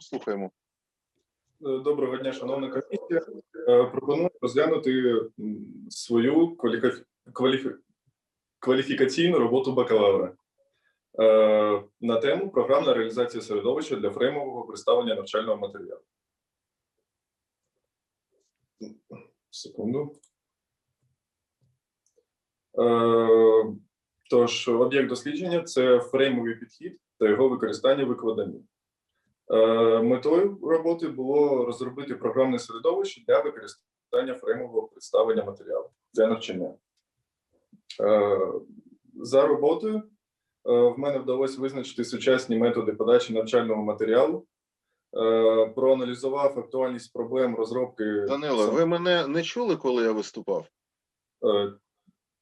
Слухаємо. Е, Доброго дня, шановна комісія. Е, Пропоную розглянути свою кваліфі- кваліфі- кваліфікаційну роботу бакалавра е, на тему програмна реалізація середовища для фреймового представлення навчального матеріалу. Секунду. Тож, об'єкт дослідження це фреймовий підхід та його використання в викладанні. Е, Метою роботи було розробити програмне середовище для використання фреймового представлення матеріалу для навчання. Е, За роботою е, в мене вдалося визначити сучасні методи подачі навчального матеріалу, проаналізував актуальність проблем розробки. Данило, ви мене не чули, коли я виступав?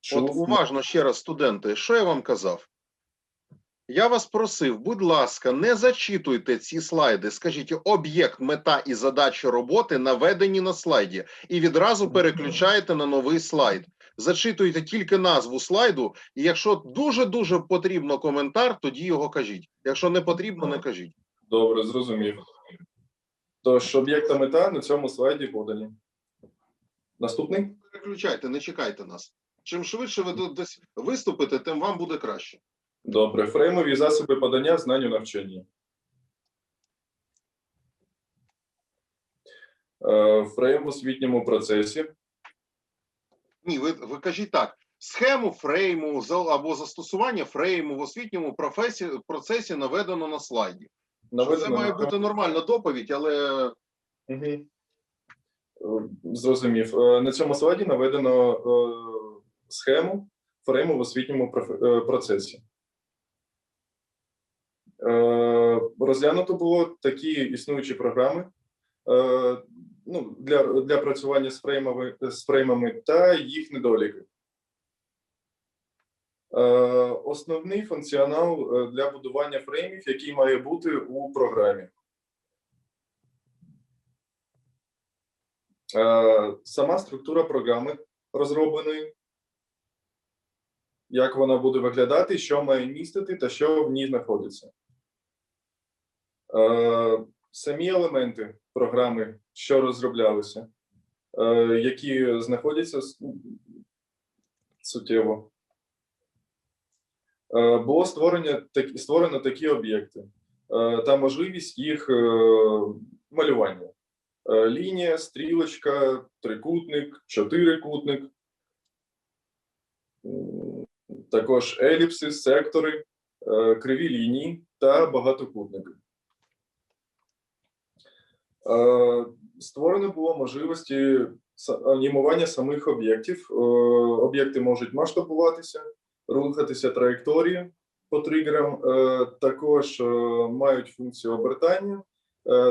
чув- От уважно ще раз, студенти, що я вам казав? Я вас просив, будь ласка, не зачитуйте ці слайди. Скажіть об'єкт, мета і задача роботи наведені на слайді, і відразу переключаєте на новий слайд. Зачитуйте тільки назву слайду, і якщо дуже дуже потрібно коментар, тоді його кажіть. Якщо не потрібно, не кажіть. Добре, зрозумів. Тож об'єкт та мета на цьому слайді подані. Наступний. Переключайте, не чекайте нас. Чим швидше ви виступите, тим вам буде краще. Добре, фреймові засоби подання знань у навчанні. Е, Фрейм в освітньому процесі. Ні, ви, ви кажіть так: схему фрейму або застосування фрейму в освітньому професі, процесі наведено на слайді. Що це має бути нормальна доповідь, але. Е, Зрозумів. Е, На цьому слайді наведено схему фрейму в освітньому процесі. Е, Розглянуто було такі існуючі програми е, ну, для, для працювання з фреймами, з фреймами та їх недоліки. Е, Основний функціонал для будування фреймів, який має бути у програмі. Сама структура програми розробленої, як вона буде виглядати, що має містити та що в ній знаходиться. Е, Самі елементи програми, що розроблялися, е, які знаходяться суттєво. Е, Було створення, так- створено такі об'єкти та можливість їх малювання. Лінія, стрілочка, трикутник, чотирикутник, також еліпси, сектори, криві лінії та багатокутники. Е, Створено було можливості анімування самих об'єктів. Е, Об'єкти можуть масштабуватися, рухатися траєкторії по тригерам, е, також мають функцію обертання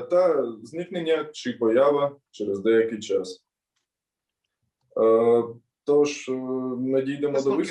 та зникнення чи поява через деякий час. Тож надійдемо до висновку.